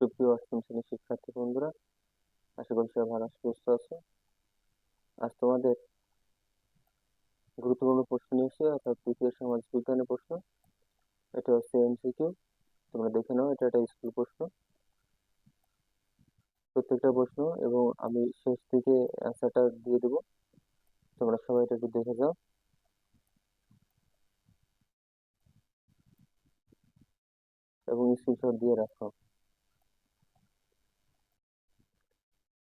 সুপ্রিয় অষ্টম শ্রেণির শিক্ষার্থী বন্ধুরা, আশা করি সবাই ভালো সুস্থ আছো। আজ তোমাদের গুরুত্বপূর্ণ প্রশ্ন নিয়ে এসেছি, অর্থাৎ তৃতীয় সমাজ বিজ্ঞানের প্রশ্ন। এটা হচ্ছে এমসিকিউ তোমরা দেখে নাও, এটা একটা স্কুল প্রশ্ন। প্রত্যেকটা প্রশ্ন এবং আমি শেষ দিকে অ্যান্সারটা দিয়ে দেবো। তোমরা সবাই এটা একটু দেখে যাও। এবং স্ক্রিনশট দিয়ে রাখো।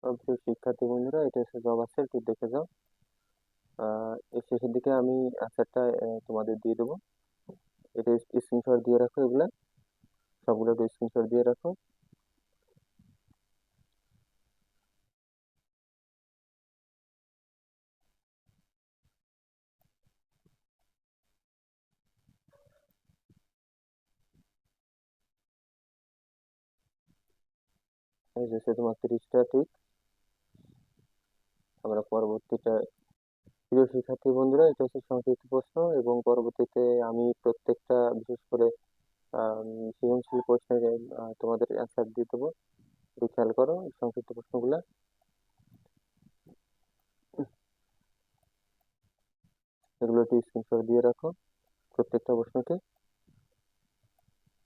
প্রিয় শিক্ষার্থী বন্ধুরা, এটা হচ্ছে জব আছে একটু দেখে যাও। এর শেষের দিকে আমি অ্যান্সারটা তোমাদের দিয়ে দেবো। এটা স্ক্রিনশট দিয়ে রাখো এগুলা। সবগুলো একটু স্ক্রিনশট দিয়ে রাখো। এই যে তোমার তিরিশটা, ঠিক? আমরা পরবর্তীটা প্রিয় শিক্ষার্থী বন্ধুরা, এটা হচ্ছে সংক্ষিপ্ত প্রশ্ন এবং পরবর্তীতে আমি প্রত্যেকটা, বিশেষ করে সৃজনশীল প্রশ্নের তোমাদের অ্যান্সার দিয়ে দেবো। খেয়াল করো সংক্ষিপ্ত প্রশ্নগুলা। এগুলো একটু স্ক্রিনশট দিয়ে রাখো প্রত্যেকটা প্রশ্নকে।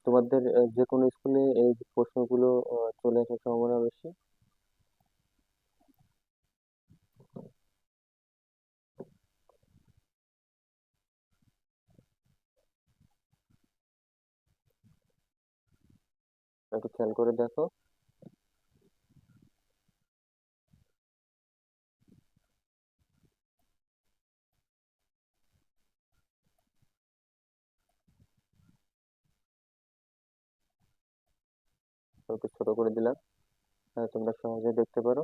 তোমাদের যে কোনো স্কুলে এই প্রশ্নগুলো চলে আসার সম্ভাবনা বেশি। একটু খেয়াল করে দেখো। ছোট করে দিলাম। তোমরা সহজে দেখতে পারো।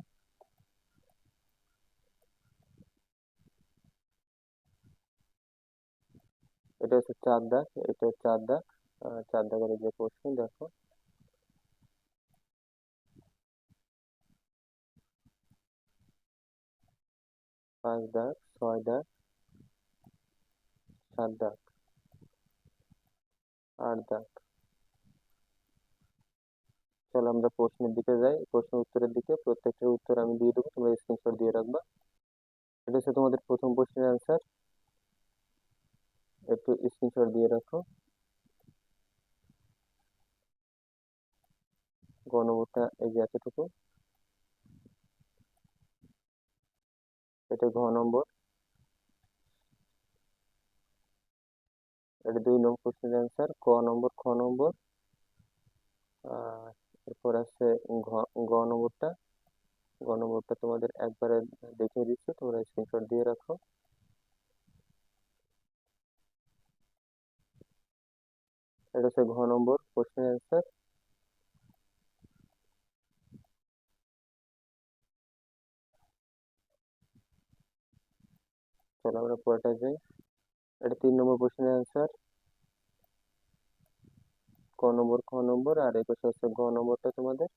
এটা হচ্ছে চার দাগ, এটা চার দাগ। চার দাগের যে প্রশ্ন দেখো। পাঁচ দাগ ছয় দাগ সাত দাগ আট দাগ চলো আমরা প্রশ্নের দিকে যাই। প্রশ্ন উত্তরের দিকে। প্রত্যেকটার উত্তর আমি দিয়ে দেবো। তোমরা স্ক্রিনশট দিয়ে রাখবা। এটা হচ্ছে তোমাদের প্রথম প্রশ্নের অ্যান্সার একটু স্ক্রিনশট দিয়ে রাখো। গণভোটটা এই যে এতটুকু। এটা ঘ নম্বর। এটা দুই নম্বর প্রশ্নের অ্যান্সার ক নম্বর, খ নম্বর। এরপর আছে ঘ নম্বরটা। গ নম্বরটা তোমাদের একবারে দেখিয়ে দিচ্ছি, তোমরা স্ক্রিনশট দিয়ে রাখো। এটা হচ্ছে ঘ নম্বর প্রশ্নের অ্যান্সার চলো আমরা পরেটা যাই এটা তিন নম্বর কোশ্চেনের অ্যান্সার ক নম্বর, খ নম্বর আর একুশে হচ্ছে গ নম্বরটা তোমাদের।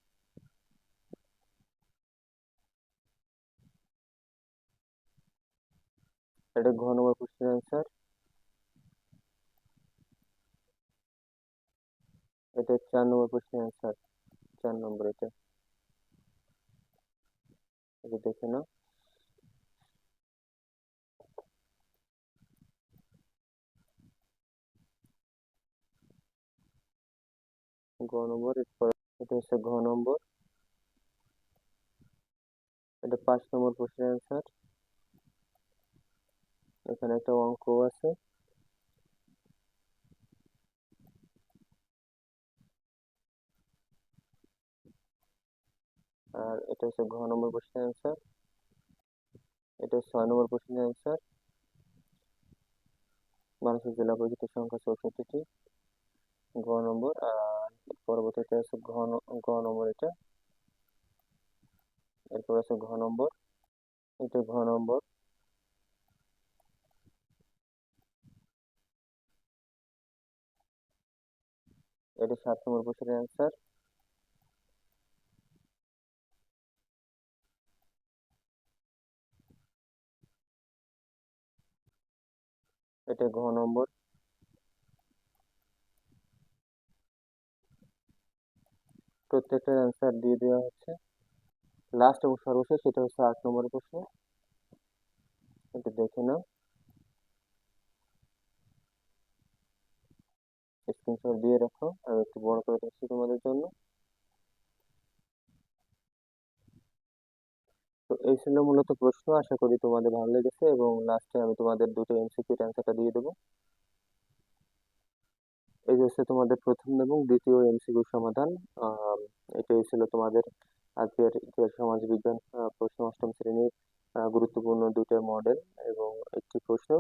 এটা ঘ নম্বর কোশ্চেন অ্যান্সার এটা চার নম্বর কোশ্চেন অ্যান্সার চার নম্বর এটা দেখে নাও। ঘ নম্বর এটা হচ্ছে ঘ নম্বর। এটা পাঁচ নম্বর প্রশ্নের অ্যান্সার এখানে একটা অঙ্ক আছে। আর এটা হচ্ছে ঘ নম্বর প্রশ্নের অ্যান্সার এটা ছয় নম্বর প্রশ্নের অ্যান্সার মানুষের জেলা পরিচিত সংখ্যা চৌষট্টিটি। ঘ নম্বর, আর পরবর্তীতে আছে ঘ ঘ নম্বর এটা। এরপর আছে ঘ নম্বর। এটা ঘ নম্বর। এটা সাত নম্বর প্রশ্নের অ্যান্সার এটা ঘ নম্বর। প্রত্যেকটার অ্যান্সার দিয়ে দেওয়া হচ্ছে। লাস্ট এবং সর্বশেষ, সেটা হচ্ছে আট নম্বরের প্রশ্ন। এটা দেখে নাও। স্ক্রিনশট দিয়ে রাখো আমি একটু বড় করে দিচ্ছি তোমাদের জন্য। তো এই ছিল মূলত প্রশ্ন। আশা করি তোমাদের ভালো লেগেছে এবং লাস্টে আমি তোমাদের দুটো এমসিকিউর অ্যান্সারটা দিয়ে দেবো। এই হচ্ছে তোমাদের প্রথম এবং দ্বিতীয় এমসিকিউ সমাধান। এটাই ছিল তোমাদের আজকের ইতিহাস, সমাজ, বিজ্ঞান প্রশ্ন অষ্টম শ্রেণির গুরুত্বপূর্ণ দুটো মডেল এবং একটি প্রশ্ন।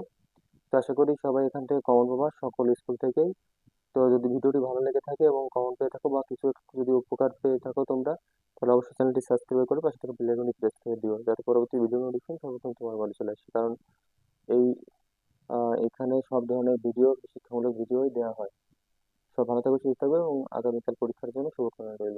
তো আশা করি সবাই এখান থেকে কমন পাবা, সকল স্কুল থেকেই। তো যদি ভিডিওটি ভালো লেগে থাকে এবং কমন পেয়ে থাকো বা কিছু যদি উপকার পেয়ে থাকো তোমরা, তাহলে অবশ্যই চ্যানেলটি সাবস্ক্রাইব করে পাশে থেকে বেল আইকনটি প্রেস করে দিও, যাতে পরবর্তী ভিডিও নোটিফিকেশন সর্বপ্রথম তোমার মোবাইলে চলে আসে। কারণ এই এখানে সব ধরনের ভিডিও শিক্ষামূলক ভিডিওই দেওয়া হয়। ভালো থাকবে সুস্থ থাকবে এবং আগামীকাল পরীক্ষার জন্য শুভকামনা রইল।